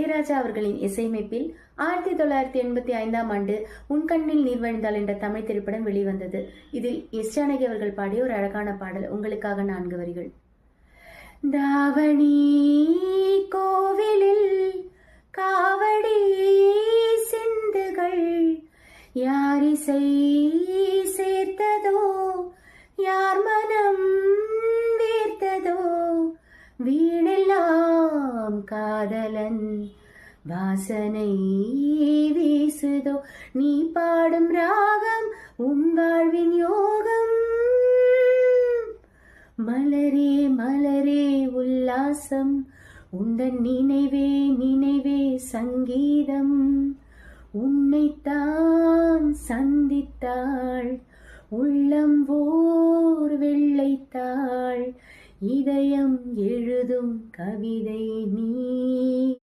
இளையராஜா அவர்களின் இசையமைப்பில் ஆயிரத்தி தொள்ளாயிரத்தி எண்பத்தி ஐந்தாம் ஆண்டு உன் கண்ணில் நீர் வழிந்தால் என்ற தமிழ் திரைப்படம் வெளிவந்தது. இதில் எஸ். ஜானகி அவர்கள் பாடிய ஒரு அழகான பாடல். உங்களுக்காக நான்கு வரிகள். தாவணி கோவிலில் காவடி சிந்துகள். யாரிசை சேர்த்ததோ? யார் மனம் வீர்த்ததோ? வீ காதலன். வாசனை வீசுதோ நீ பாடும் ராகம் உன் வாழ்வின் யோகம். மலரே மலரே உல்லாசம் உந்தன் நினைவே நினைவே சங்கீதம். உன்னைத்தான் சந்தித்தாள் உள்ளம் ஓ இதயம் எழுதும் கவிதை நீ.